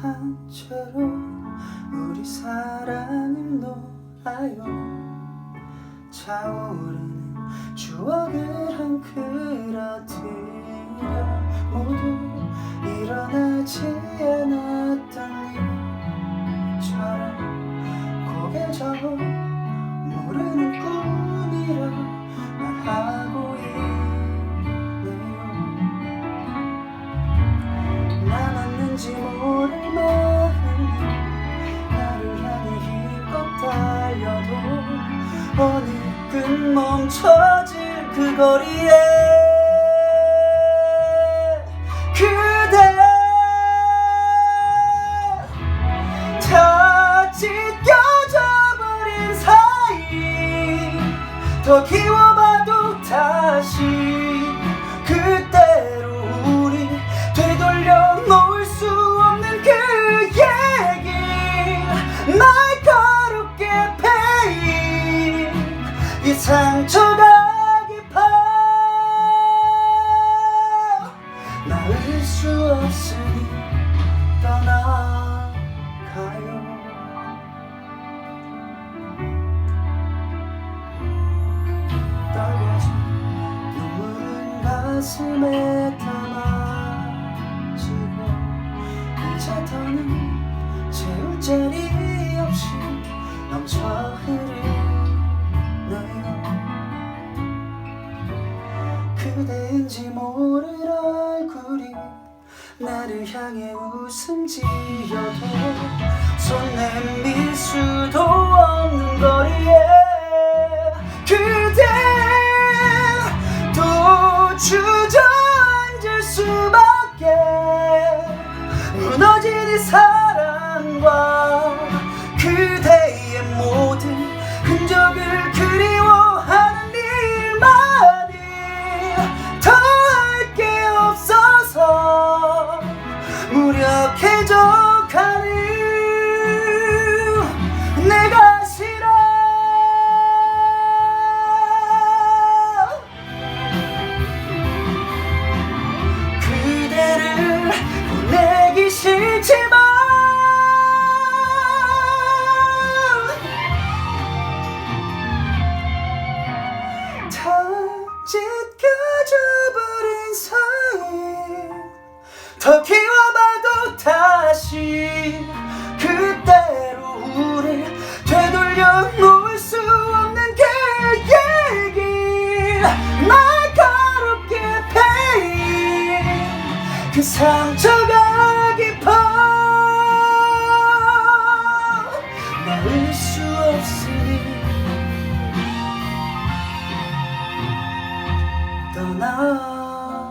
한 채로 우리 사랑을 놓아요. 차오르는 추억을 한 그라들여 모두 일어나지 않았던 일처럼 고개 저어 모르는 꿈이라 말하고 있네요. 남았는지 모르 마음이 나를 향해 힘껏 달려도 어느덧 멈춰질 그 거리에 상처가 깊어. 나을 수 없으니 떠나가요. 떨려진 눈물은 가슴에 담아지고 이제 더는 채울 자리 없이 넘쳐 흐르 그대인지 모를 얼굴이 나를 향해 웃음 지어도 손 내밀 수도 없는 거리에 그대 또 주저앉을 수밖에 무너진 이사 더 키워봐도 다시 그대로 우리 되돌려 놓을 수 없는 그 계획이 날카롭게 패인 그 상처가 깊어 나을 수 없으니 떠나가요.